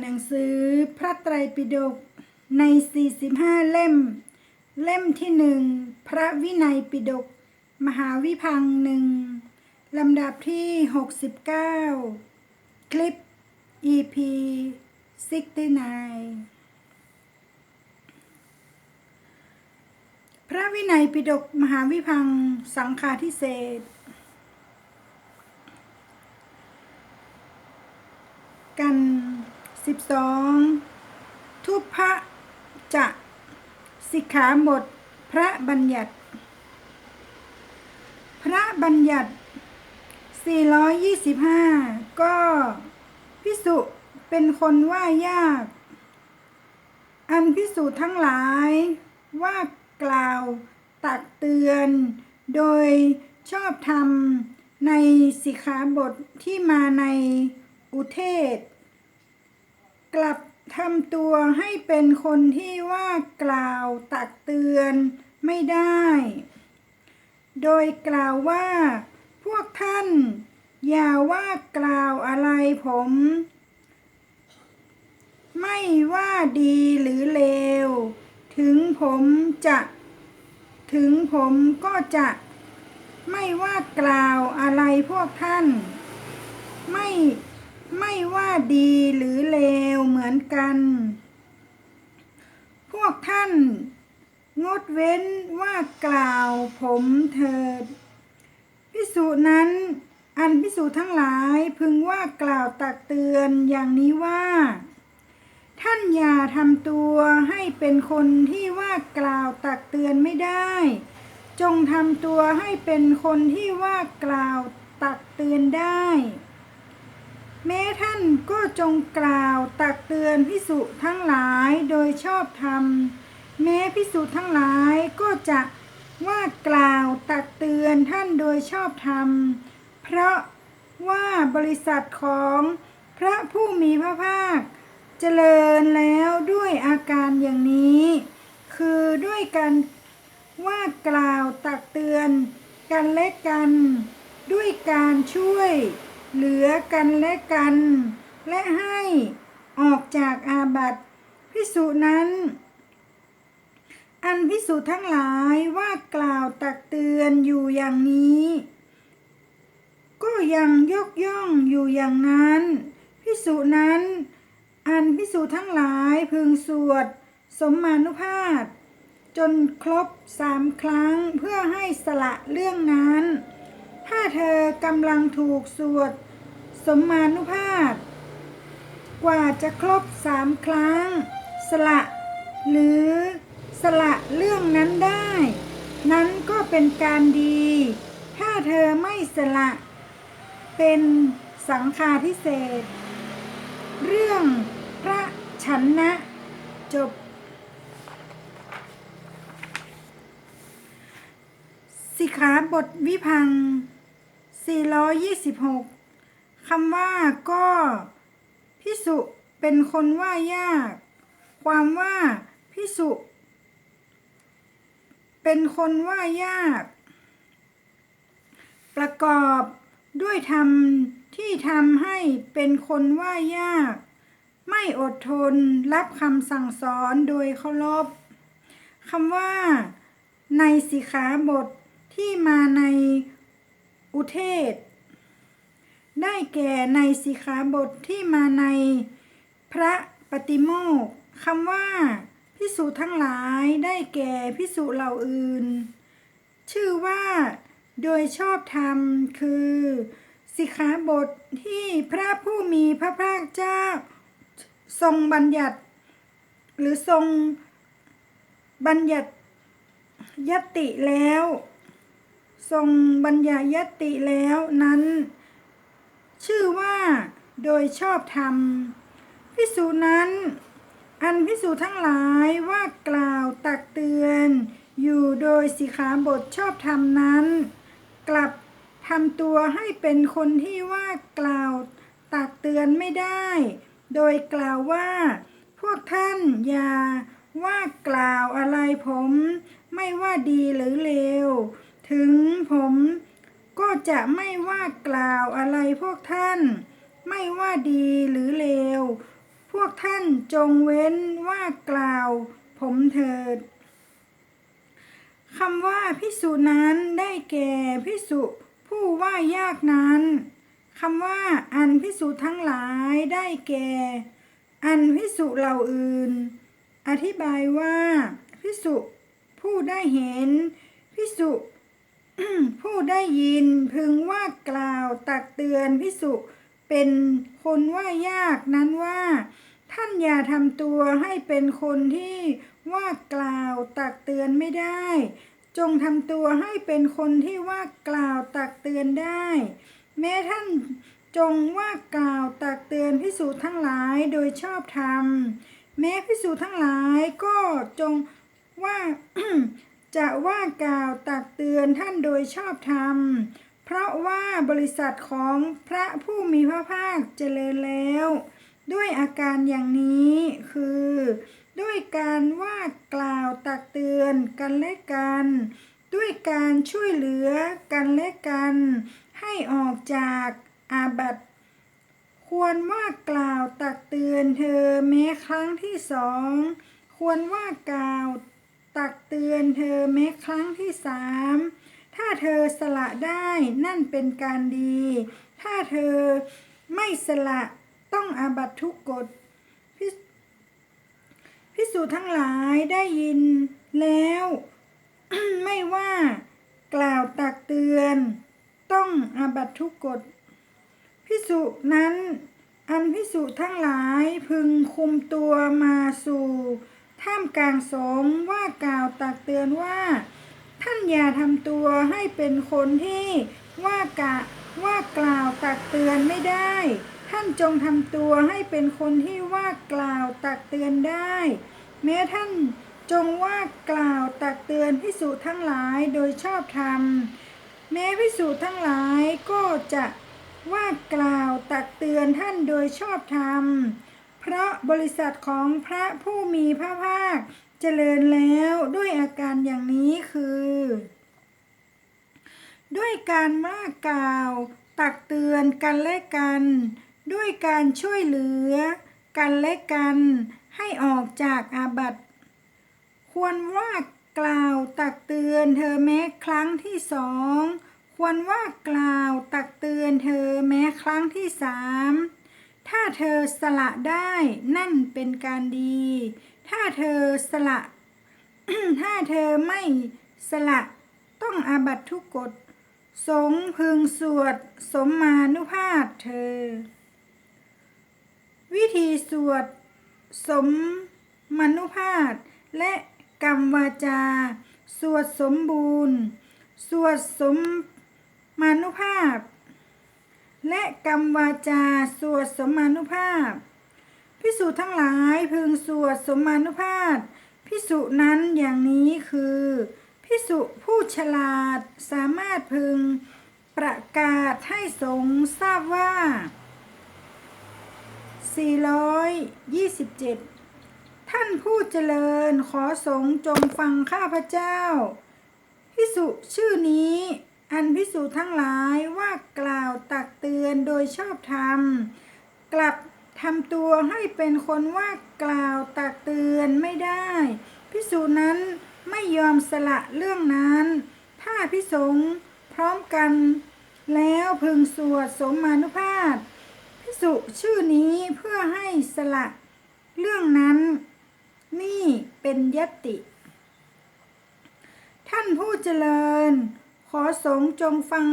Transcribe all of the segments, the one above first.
หนังสือพระไตรปิฎกใน 45 เล่ม เล่มที่หนึ่งพระวินัยปิฎกมหาวิพังหนึ่งลำดับที่ 69 คลิป EP 69 พระวินัยปิฎกมหาวิพังสังฆาทิเศษกัน 12ทุพพะจะสิกขาบทพระบัญญัติ พระบัญญัติ 425 ก็พิสุเป็นคนว่ายาก อันพิสุทั้งหลายว่ากล่าวตักเตือน โดยชอบธรรมในสิกขาบทที่มาในอุเทศ กลับทำตัวให้เป็นคนที่ว่ากล่าวตักเตือนไม่ได้ โดยกล่าวว่า พวกท่าน อย่าว่ากล่าวอะไรผม ไม่ว่าดีหรือเลว ถึงผมจะ ถึงผมก็จะ ไม่ว่ากล่าวอะไรพวกท่าน ไม่ ไม่ว่าดีหรือเลวเหมือนกัน พวกท่าน งดเว้นว่ากล่าวผมเถิดพิสูจนั้นอันพิสูจทั้งหลายพึงว่ากล่าวตักเตือนอย่างนี้ว่า ท่านอย่าทำตัวให้เป็นคนที่ว่ากล่าวตักเตือนไม่ได้ จงทำตัวให้เป็นคนที่ว่ากล่าวตักเตือนได้ แม้ท่านก็จงกล่าวตักเตือนพิสุทั้งหลายโดยชอบธรรม แม้พิสุทั้งหลายก็จะว่ากล่าวตักเตือนท่านโดยชอบธรรม เพราะว่าบริษัทของพระผู้มีพระภาค เจริญแล้วด้วยอาการอย่างนี้ คือด้วยการว่ากล่าวตักเตือนกันและกัน ด้วยการช่วย เหลือกันและกัน และให้ออกจากอาบัติพิสุนั้น อันพิสุทั้งหลายว่ากล่าวตักเตือนอยู่อย่างนี้ ก็ยังยกย่องอยู่อย่างนั้นพิสุนั้น อันพิสูจทั้งหลายพึงสวดสมมานุภาพจนครบสามครั้งเพื่อให้สละเรื่องนั้น ถ้าเธอกำลังถูกสวด สมมานุภาพ กว่าจะครบสามครั้ง สละ หรือสละเรื่องนั้นได้ นั้นก็เป็นการดี ถ้าเธอไม่สละ เป็นสังฆาทิเศษ เรื่องพระชันนะ จบ สิขาบทวิพัง 426 คำว่าก็พิสุเป็นคนว่ายาก ความว่าพิสุ เป็นคนว่ายาก ประกอบด้วยธรรมที่ทำให้เป็นคนว่ายาก ไม่อดทนรับคำสั่งสอนโดยเคารพคำว่า ในสิขาบทที่มาใน อุเทศ ได้แก่ในสิขาบทที่มาในพระปฏิโมกข์คำว่าพิสูจทั้งหลายได้แก่พิสูจเหล่าอื่น ชื่อว่าโดยชอบธรรมคือ สิขาบทที่พระผู้มีพระภาคเจ้า ทรงบัญญัติ หรือทรงบัญญัติยติแล้ว ทรงบัญญัติยติแล้วนั้น ชื่อว่าโดยชอบธรรมพิสูจนั้น อันพิสูจทั้งหลายว่ากล่าวตักเตือน อยู่โดยสิขาบทชอบธรรมนั้น กลับทำตัวให้เป็นคนที่ว่ากล่าวตักเตือนไม่ได้ โดยกล่าวว่า พวกท่านอย่าว่ากล่าวอะไรผม ไม่ว่าดีหรือเลว ถึงผมก็จะไม่ว่ากล่าวอะไรพวกท่าน ไม่ว่าดีหรือเลว พวกท่านจงเว้นว่ากล่าว ผมเถิดคำว่าพิสุนั้นได้แก่พิสุผู้ว่ายากนั้นคำว่าอันพิสุทั้งหลายได้แก่ อันพิสุเหล่าอื่น อธิบายว่าพิสุผู้ได้เห็นพิสุ ผู้ได้ยินพึงว่ากล่าวตักเตือนพิสุเป็นคนว่ายากนั้นว่า ท่านอย่าทำตัวให้เป็นคนที่ว่ากล่าวตักเตือนไม่ได้ จงทำตัวให้เป็นคนที่ว่ากล่าวตักเตือนได้ แม้ท่านจงว่ากล่าวตักเตือนพิสูจน์ทั้งหลายโดยชอบธรรม แม้พิสูจน์ทั้งหลายก็จงว่า จะว่ากล่าวตักเตือนท่านโดยชอบธรรม เพราะว่าบริษัทของพระผู้มีพระภาคเจริญแล้ว ด้วยอาการอย่างนี้คือ ด้วยการว่ากล่าวตักเตือนกันและกัน ด้วยการช่วยเหลือกันและกัน ให้ออกจากอาบัติควรว่ากล่าวตักเตือนเธอแม้ครั้งที่สอง ควรว่ากล่าว ตักเตือนเธอแม้ครั้งที่สามถ้าเธอสละได้นั่นเป็นการดี ถ้าเธอไม่สละต้องอาบัตทุกกฎพิพิสูจน์ทั้งหลายได้ยินแล้ว ไม่ว่ากล่าวตักเตือน ต้องอาบัตทุกกฎพิสุนั้น อันพิสุทั้งหลายพึงคุมตัวมาสู่ ท่ามกลางสงว่ากล่าวตักเตือนว่า ท่านอย่าทำตัวให้เป็นคนที่ว่ากะว่ากล่าวตักเตือนไม่ได้ ท่านจงทำตัวให้เป็นคนที่ว่ากล่าวตักเตือนได้ แม้ท่านจงว่ากล่าวตักเตือนพิสุทั้งหลายโดยชอบธรรม แม้พิสูจน์ทั้งหลายก็จะว่ากล่าวตักเตือนท่านโดยชอบธรรม เพราะบริษัทของพระผู้มีพระภาคเจริญแล้วด้วยอาการอย่างนี้คือ ด้วยการว่ากล่าว ตักเตือนกันและกัน ด้วยการช่วยเหลือ กันและกันให้ออกจากอาบัติควรว่ากล่าวตักเตือนเธอแม้ครั้งที่สองควรว่ากล่าวตักเตือนเธอแม้ครั้งที่สาม ถ้าเธอสละได้นั่นเป็นการดี ถ้าเธอสละ ถ้าเธอไม่สละต้องอาบัตทุกกฎ สงพึงสวด สมมานุภาพเธอ วิธีสวด สมมานุภาพและกรรมวาจา สวดสมบูรณ์ สวดสมมานุภาพ และกรรมวาจาสวดสมานุภาพ พิสูจน์ทั้งหลายพึงสวดสมานุภาพพิสุนั้นอย่างนี้คือพิสุผู้ฉลาดสามารถพึงประกาศให้สงฆ์ทราบว่า 427 ท่านผู้เจริญขอสงฆ์จงฟังข้าพเจ้าพิสุชื่อนี้ อันพิสุทั้งหลายว่ากล ตักเตือนโดยชอบธรรม กลับทำตัวให้เป็นคนว่ากล่าวตักเตือนไม่ได้พิสูจนั้นไม่ยอมสละเรื่องนั้น ถ้าพิสงพร้อมกันแล้วพึงสวดสมมานุภาพพิสุชื่อนี้เพื่อให้สละเรื่องนั้น นี่เป็นยติ ท่านผู้เจริญ ขอสงจงฟัง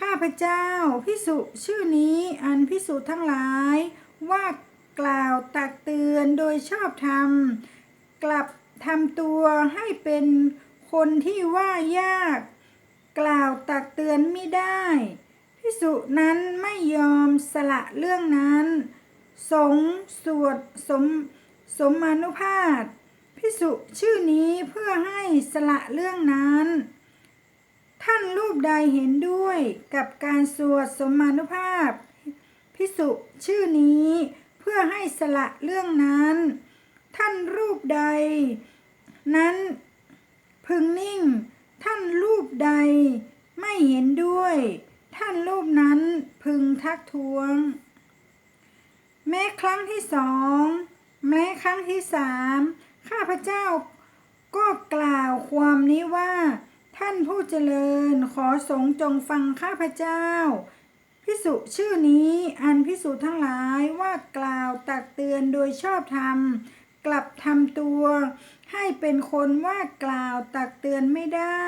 ข้าพเจ้าพิสุชื่อนี้อันพิสุทั้งหลาย ว่ากล่าวตักเตือนโดยชอบธรรม กลับทำตัวให้เป็นคนที่ว่ายาก กล่าวตักเตือนไม่ได้พิสุนั้นไม่ยอมสละเรื่องนั้น สงสวดสมสมมานุภาพพิสุชื่อนี้เพื่อให้สละเรื่องนั้น ท่านรูปใดเห็นด้วยกับการสวดสมานุภาพ พิสุชื่อนี้เพื่อให้สละเรื่องนั้น ท่านรูปใด นั้นพึงนิ่ง ท่านรูปใดไม่เห็นด้วย ท่านรูปนั้นพึงทักท้วง แม้ม้ครั้งที่สองแม้ครั้งที่สามข้าพเจ้าก็กล่าวความนี้ว่า ท่านผู้เจริญขอสงจงฟังข้าพเจ้า พิสุชื่อนี้อันพิสุทั้งหลายว่ากล่าวตักเตือนโดยชอบธรรม กลับทำตัว ให้เป็นคนว่ากล่าวตักเตือนไม่ได้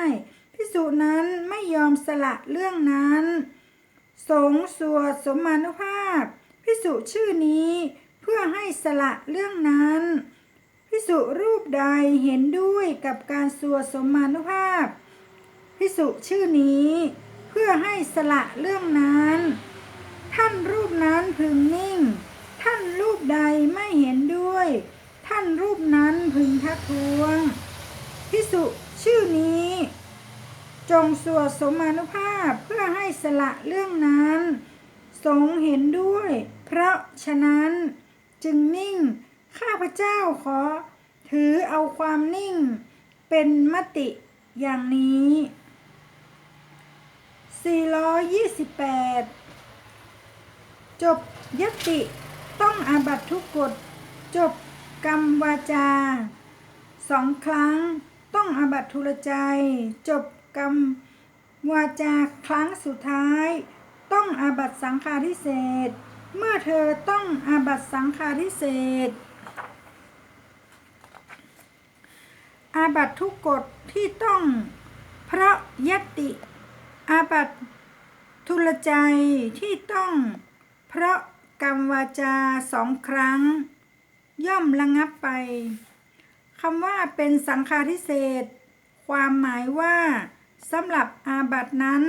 พิสุนั้นไม่ยอมสละเรื่องนั้น สงสวดสมานุภาพพิสุชื่อนี้เพื่อให้สละเรื่องนั้นพิสุรูปใดเห็นด้วยกับการสวดสมานุภาพ พิสุชื่อนี้ เพื่อให้สละเรื่องนั้น ท่านรูปนั้นพึงนิ่ง ท่านรูปใดไม่เห็นด้วย ท่านรูปนั้นพึงทักท้วงพิสุชื่อนี้ จงสวดสมานุภาพเพื่อให้สละเรื่องนั้น สงเห็นด้วย เพราะฉะนั้นจึงนิ่ง ข้าพเจ้าขอ ถือเอาความนิ่ง เป็นมติอย่างนี้ 428 จบยติ ต้องอาบัตทุกกฎ จบกรรมวาจาสองครั้ง ต้องอาบัตทุลใจ จบกรรมวาจาครั้งสุดท้าย ต้องอาบัตสังฆาทิเศษ เมื่อเธอต้องอาบัตสังฆาทิเศษอาบัตทุกกฎที่ต้องเพราะยติ อาบัตทุลใจที่ต้องเพราะกรรมวาจาสองครั้ง ย่อมระงับไปคำว่าเป็นสังฆาทิเศษ ความหมายว่าสำหรับอาบัตนั้น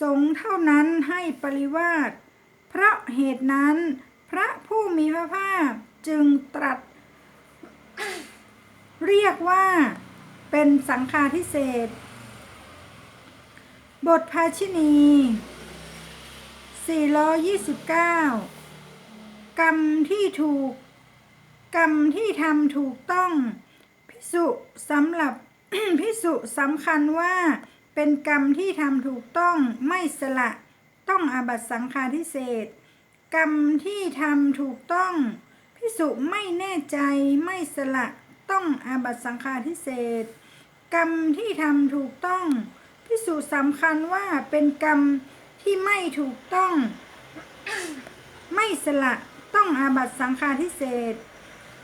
สงเท่านั้นให้ปริวาสเพราะเหตุนั้น พระผู้มีพระภาคจึงตรัส เรียกว่าเป็นสังฆาทิเศษ บทภาชินี 429 กรรมที่ถูก กรรมที่ทำถูกต้อง พิสุสำหรับพิสุสำคัญว่าเป็นกรรมที่ทำถูกต้องไม่สละต้องอาบัตสังฆาทิเศษกรรมที่ทำถูกต้อง พิสุไม่แน่ใจไม่สละต้องอาบัตสังฆาทิเศษกรรมที่ทำถูกต้อง พิสุสำคัญว่าเป็นกรรมที่ไม่ถูกต้อง ไม่สละต้องอาบัตสังฆาทิเศษ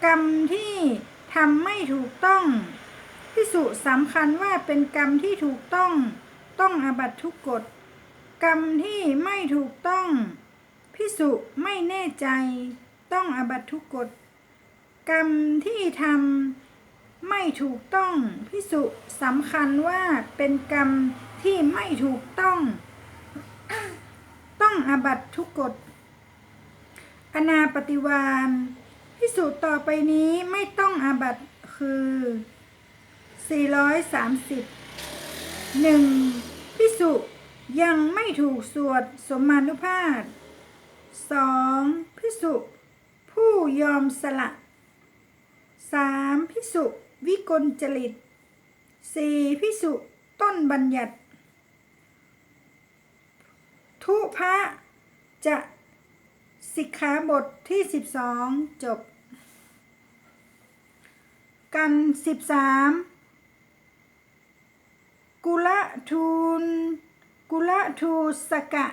กรรมที่ทำไม่ถูกต้องพิสุสำคัญว่าเป็นกรรมที่ถูกต้องต้องอาบัตทุกกฎกรรมที่ไม่ถูกต้องพิสุไม่แน่ใจต้องอาบัตทุกกฎกรรมที่ทำ ไม่ถูกต้องพิสุสำคัญว่าเป็นกรรมที่ไม่ถูกต้อง ต้องอาบัตทุกกฎอนาปฏิวานพิสูจน์ต่อไปนี้ไม่ต้องอาบัตคือ 430 1. พิสุยังไม่ถูกสวดสมมานุภาพ 2. พิสุผู้ยอมสละ 3. พิสุ วิกลจริต 4. พิสุต้นบัญญัติ ทุพะจะสิกขาบทที่ 12 จบ กัน 13 กุละทูล กุละทูสกะ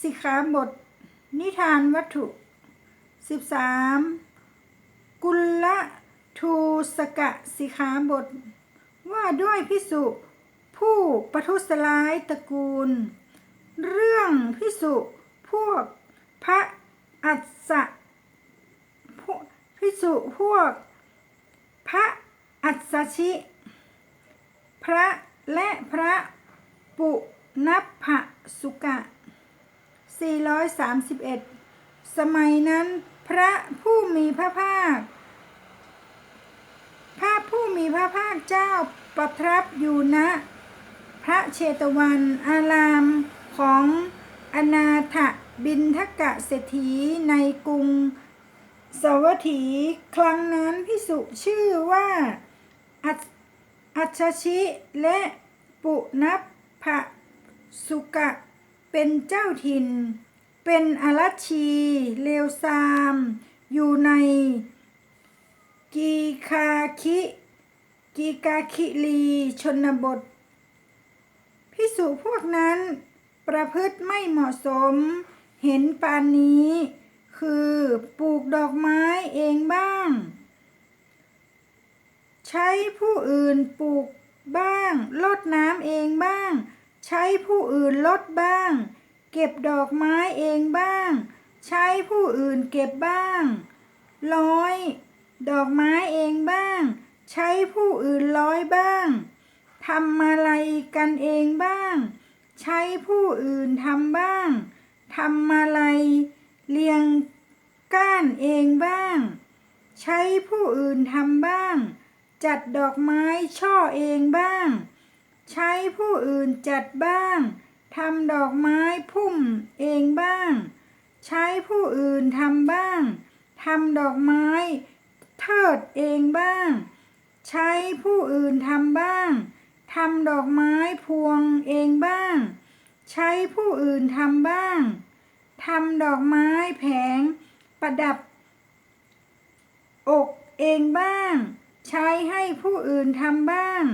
สิกขาบท นิทานวัตถุ 13 กุละ ทูสกะสิขาบท ว่าด้วยพิสุผู้ประทุษร้ายตระกูล เรื่องพิสุพวกพระอัสสะพิสุพวก พระอัสชิ พระและพระปุนัพพสุกะ 431 สมัยนั้นพระผู้มีพระภาค พระผู้มีพระภาคเจ้าประทับอยู่ณพระเชตวัน อารามของอนาถบินทกะเศรษฐีในกรุงสวัสถีครั้งนั้นพิสุชื่อว่าอัชชิและปุนัพพสุกะเป็นเจ้าถิ่น เป็นอรัชีเลวซาม อยู่ใน กีคาคิกีกาคิลีชนบท พิสุพวกนั้น ประพฤติไม่เหมาะสม เห็นปานนี้ คือปลูกดอกไม้เองบ้าง ใช้ผู้อื่นปลูกบ้างลดน้ำเองบ้าง ใช้ผู้อื่นลดบ้าง เก็บดอกไม้เองบ้าง ใช้ผู้อื่นเก็บบ้างร้อย ดอกไม้เองบ้าง ใช้ผู้อื่นร้อยบ้างทำอะไรกันเองบ้าง ใช้ผู้อื่นทำบ้างทำอะไรเรียงก้านเองบ้าง ใช้ผู้อื่นทำบ้าง จัดดอกไม้ช่อเองบ้าง ใช้ผู้อื่นจัดบ้างทำดอกไม้พุ่มเองบ้าง ใช้ผู้อื่นทำบ้างทำดอกไม้ เทิดเองบ้าง ใช้ผู้อื่นทำบ้างทำดอกไม้พวงเองบ้าง ใช้ผู้อื่นทำบ้างทำดอกไม้แผง ประดับ อกเองบ้าง ใช้ให้ผู้อื่นทำบ้าง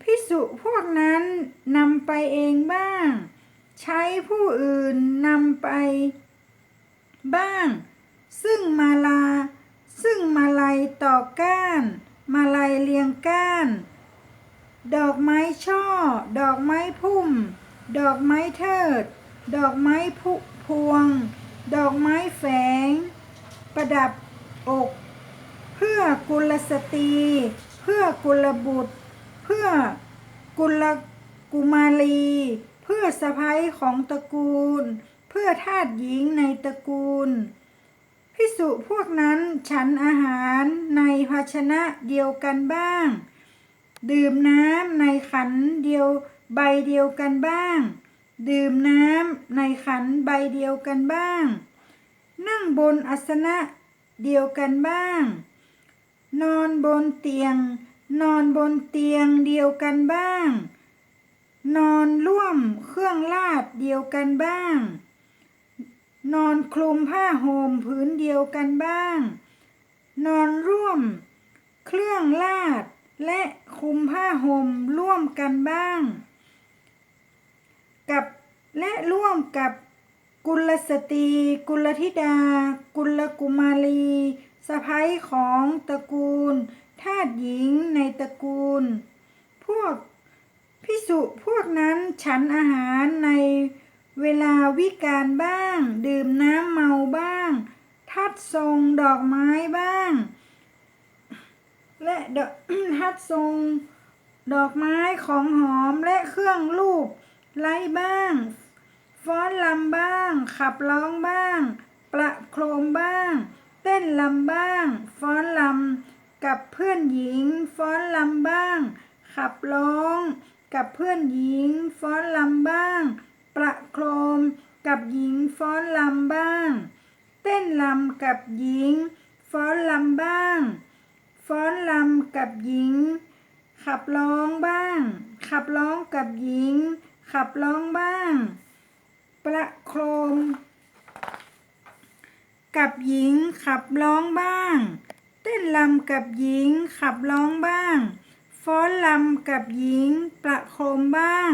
พิสุพวกนั้นนำไปเองบ้าง ใช้ผู้อื่นนำไป บ้าง ซึ่งมาลา ซึ่งมาลัยต่อก้าน มาลัยเรียงก้าน ดอกไม้ช่อ ดอกไม้พุ่ม ดอกไม้เทิด ดอกไม้พุพวง ดอกไม้แฝง ประดับอก เพื่อกุลสตรี เพื่อกุลบุตร เพื่อกุลกุมารี เพื่อสะพ้ยของตระกูล เพื่อทาสหญิงในตระกูล พิสุพวกนั้นฉันอาหารในภาชนะเดียวกันบ้าง ดื่มน้ำในขันเดียวใบเดียวกันบ้าง ดื่มน้ำในขันใบเดียวกันบ้าง นั่งบนอาสนะเดียวกันบ้าง นอนบนเตียง นอนบนเตียงเดียวกันบ้าง นอนร่วมเครื่องลาดเดียวกันบ้าง นอนคลุมผ้าห่มผืนเดียวกันบ้าง นอนร่วม เครื่องลาด และคลุมผ้าห่มร่วมกันบ้าง กับและร่วมกับกุลสตรี กุลธิดา กุลกุมารีสะพ้ยของตระกูลทาสหญิงในตระกูล พวกพิสุพวกนั้นฉันอาหารใน เวลาวิการบ้าง ดื่มน้ำเมาบ้าง ทัดทรงดอกไม้บ้าง และดทัดทรงดอกไม้ของหอมและเครื่องลูบไล้บ้าง ฟ้อนลำบ้าง ขับร้องบ้าง ประโคมบ้าง เต้นลำบ้าง ฟ้อนลำกับเพื่อนหญิง ฟ้อนลำบ้าง ขับร้อง กับเพื่อนหญิง ฟ้อนลำบ้าง ประโคมกับหญิงฟ้อนลำบ้าง เต้นลำกับหญิง ฟ้อนลำบ้าง ฟ้อนลำกับหญิง ขับร้องบ้าง ขับร้องกับหญิง ขับร้องบ้าง ประโคม กับหญิงขับร้องบ้าง เต้นลำกับหญิงขับร้องบ้าง ฟ้อนลำกับหญิงประโคมบ้าง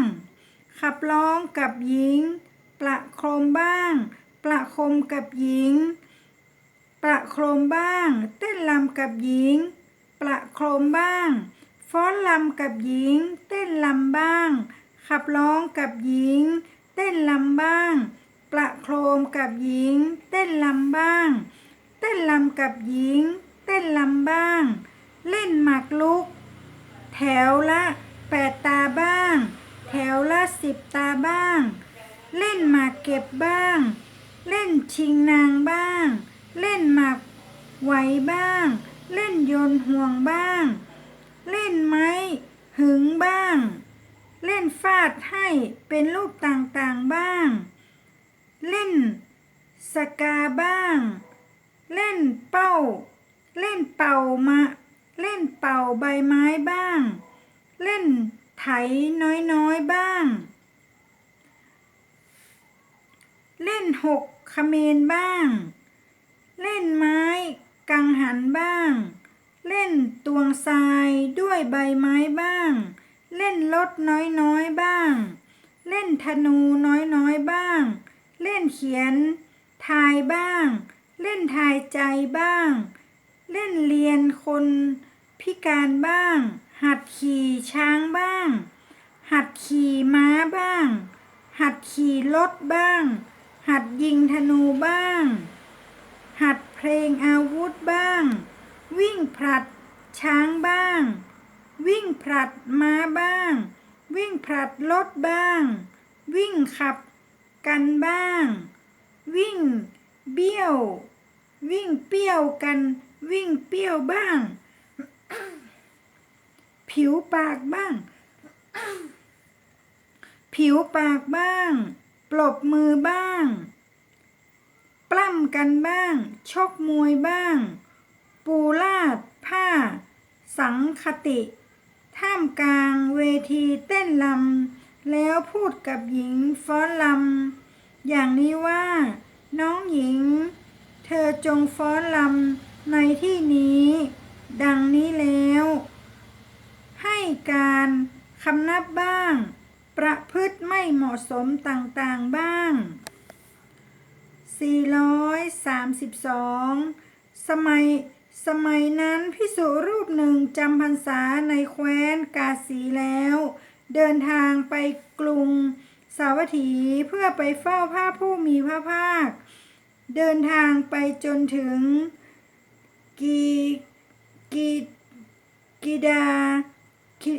ขับร้องกับหญิง ประโคมบ้าง ประโคมกับหญิง ประโคมบ้าง เต้นลำกับหญิง ประโคมบ้าง ฟ้อนลำกับหญิง เต้นลำบ้าง ขับร้องกับหญิง เต้นลำบ้าง ประโคมกับหญิง เต้นลำบ้าง เต้นลำกับหญิง เต้นลำบ้าง เล่นหมากลุก แถวละแปดตาบ้าง แถวละสิบตาบ้าง เล่นหมากเก็บบ้าง เล่นชิงนางบ้าง เล่นหมากไหวบ้าง เล่นโยนห่วงบ้าง เล่นไม้หึงบ้าง เล่นฟาดให้เป็นรูปต่างๆบ้าง เล่นสกาบ้าง เล่นเป้า เล่นเป่ามา เล่นเป่าใบไม้บ้าง เล่น ไถน้อยๆบ้าง เล่นหกเมรบ้าง เล่นไม้กังหันบ้าง เล่นตวงทรายด้วยใบไม้บ้าง เล่นรถน้อยๆบ้าง เล่นธนูน้อยๆบ้าง เล่นเขียนทายบ้าง เล่นทายใจบ้าง เล่นเรียนคนพิการบ้าง หัดขี่ช้างบ้าง หัดขี่ม้าบ้าง หัดขี่รถบ้าง หัดยิงธนูบ้าง หัดเพลงอาวุธบ้าง วิ่งผลัดช้างบ้าง วิ่งผลัดม้าบ้าง วิ่งผลัดรถบ้าง วิ่งขับกันบ้าง วิ่งเบี้ยว วิ่งเปี้ยวกัน วิ่งเปี้ยวบ้าง ผิวปากบ้าง ผิวปากบ้าง ปลบมือบ้าง ปล้ำกันบ้าง ชกมวยบ้าง ปูลาดผ้า สังคติ ท่ามกลางเวทีเต้นลำแล้วพูดกับหญิงฟ้อนลำอย่างนี้ว่า น้องหญิง เธอจงฟ้อนลำในที่นี้ ดังนี้แล้ว ให้การคำนับบ้าง ประพฤติไม่เหมาะสมต่างๆบ้าง 432 สมัยสมัยนั้นพิสุรูปหนึ่งจำพรรษาในแคว้นกาสีแล้ว เดินทางไปกรุงสาวัตถีเพื่อไปเฝ้าพระผู้มีพระภาค เดินทางไปจนถึงกีกีกีดา กิ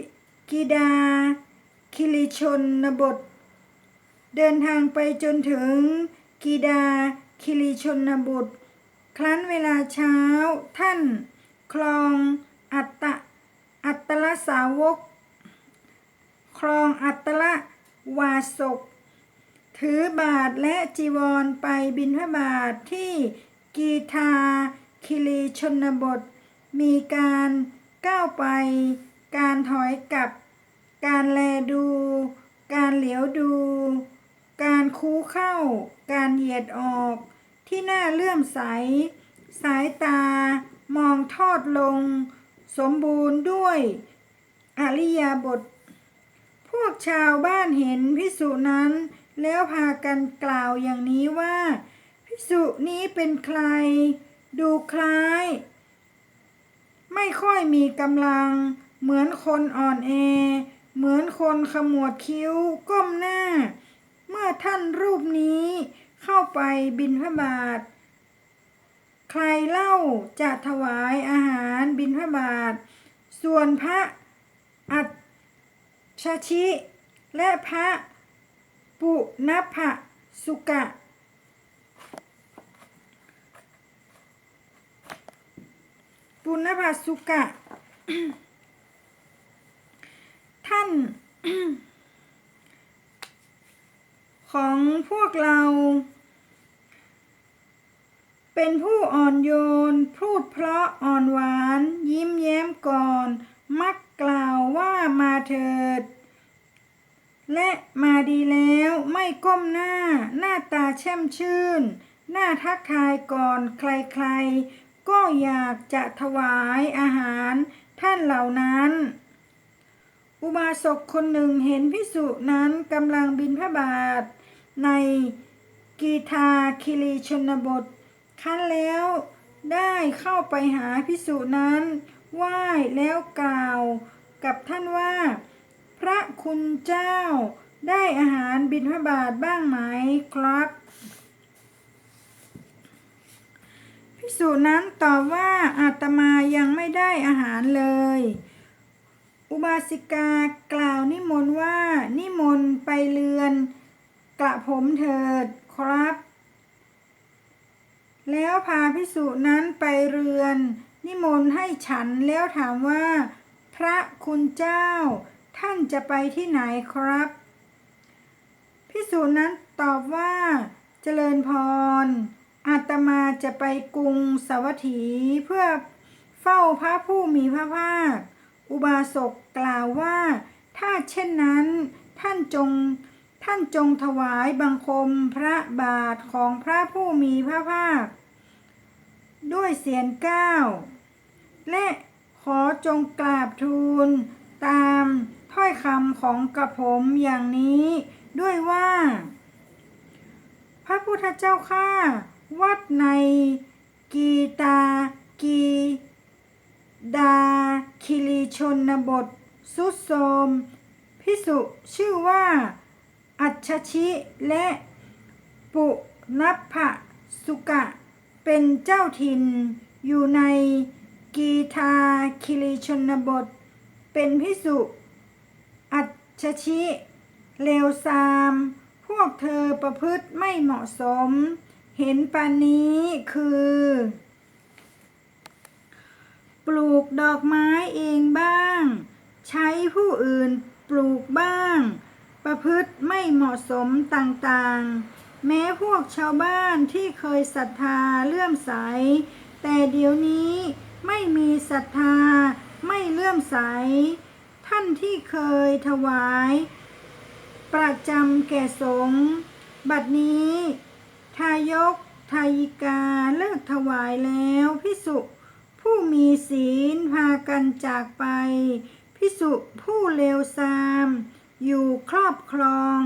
กีดา คิริชนบท เดินทางไปจนถึงกีดา คิริชนบุตรครั้นเวลาเช้าท่าน คลองอัตตะอัตตลสาวก คลองอัตละวาสกถือบาทและจีวรไปบิณฑบาทที่กีทาคิริชนบท มีการก้าวไป การถอยกลับ การแลดู การเหลียวดู การคูเข้า การเหยียดออก ที่หน้าเลื่อมใส สายตามองทอดลง สมบูรณ์ด้วยอริยบท พวกชาวบ้านเห็นพิสุนั้น แล้วพากันกล่าวอย่างนี้ว่า พิสุนี้เป็นใคร ดูคล้าย ไม่ค่อยมีกำลัง เหมือนคนอ่อนแอ เหมือนคนขมวดคิ้วก้มหน้า เมื่อท่านรูปนี้เข้าไปบินพระบาท ใครเล่าจะถวายอาหารบินพระบาท ส่วนพระอัจฉชิ และพระปุณพะสุกะ ปุณพะสุกะ ท่าน ของพวกเรา เป็นผู้อ่อนโยน พูดเพราะอ่อนหวาน ยิ้มแย้มก่อน มักกล่าวว่ามาเถิด และมาดีแล้วไม่ก้มหน้า หน้าตาแช่มชื่น หน้าทักทายก่อนใครๆ ก็อยากจะถวายอาหารท่านเหล่านั้น อุบาสกคนหนึ่งเห็นพิสุนั้นกำลังบินพระบาท ในกีทาคิริชนบทคั้นแล้วได้เข้าไปหาพิสุนั้นไหว้แล้วกล่าวกับท่านว่า พระคุณเจ้าได้อาหารบิณฑบาตบ้างไหมครับพิสุนั้นตอบว่าอาตมายังไม่ได้อาหารเลย อุบาสิกากล่าวนิมนต์ว่านิมนต์ไปเรือน กระผมเถิดครับ แล้วพาพิสุนั้นไปเรือน นิมนต์ให้ฉันแล้วถามว่า พระคุณเจ้า ท่านจะไปที่ไหนครับพิสุนั้นตอบว่า เจริญพรอาตมาจะไปกรุงสวัตถีเพื่อเฝ้าพระผู้มีพระภาค อุบาสกกล่าวว่า ถ้าเช่นนั้น ท่านจงท่านจงถวายบังคมพระบาทของพระผู้มีพระภาค ด้วยเสียงก้าวและขอจงกราบทูล ตามถ้อยคำของกระผมอย่างนี้ด้วยว่า พระพุทธเจ้าข้าวัดในกีตากี ดาคิริชนบท สุดโทมพิสุชื่อว่า อัจฉชิและปุนัพพะสุกะ เป็นเจ้าถิ่น อยู่ในกีทาคิริชนบท เป็นพิสุอัจฉชิเลวซาม พวกเธอประพฤติไม่เหมาะสม เห็นปานนี้คือ ปลูกดอกไม้เองบ้าง ใช้ผู้อื่นปลูกบ้าง ประพฤติไม่เหมาะสมต่างๆ แม้พวกชาวบ้านที่เคยศรัทธาเลื่อมใส แต่เดี๋ยวนี้ไม่มีศรัทธาไม่เลื่อมใส ท่านที่เคยถวาย ประจำแก่สงฆ์บัดนี้ ทายกทายิกาเลิกถวายแล้วพิสุ ผู้มีศีลพากันจากไป พิสุผู้เลวทราม อยู่ครอบครอง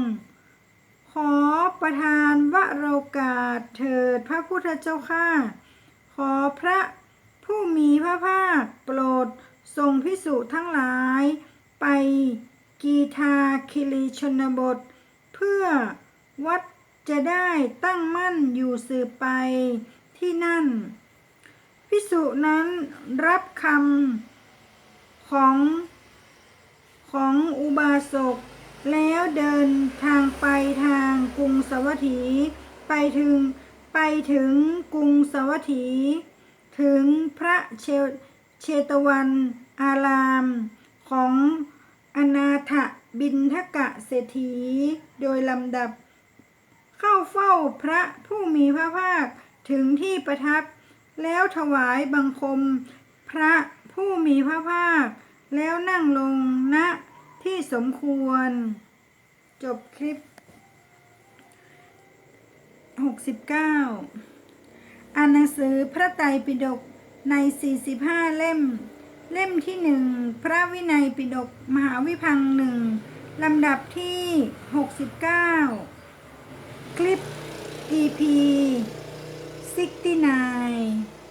ขอประทานวโรกาสเถิดพระพุทธเจ้าข้าขอพระผู้มีพระภาคโปรดทรงพิสุทั้งหลาย ไปกีทาคิริชนบท เพื่อวัดจะได้ตั้งมั่นอยู่สืบไปที่นั่น พิสุนั้นรับคำของของอุบาสก แล้วเดินทางไปทางกรุงสวัสถี ไปถึงไปถึงกรุงสวัสถี ถึงพระเชเชตวันอารามของอนาถบินทกะเศรษฐี โดยลำดับ เข้าเฝ้าพระผู้มีพระภาคถึงที่ประทับ แล้วถวายบังคมพระผู้มีพระภาค แล้วนั่งลงณที่สมควร จบคลิป 69 อ่านหนังสือพระไตรปิฎกใน 45 เล่ม เล่มที่หนึ่งพระวินัยปิฎกมหาวิพังหนึ่งลำดับที่ 69 คลิป EP 69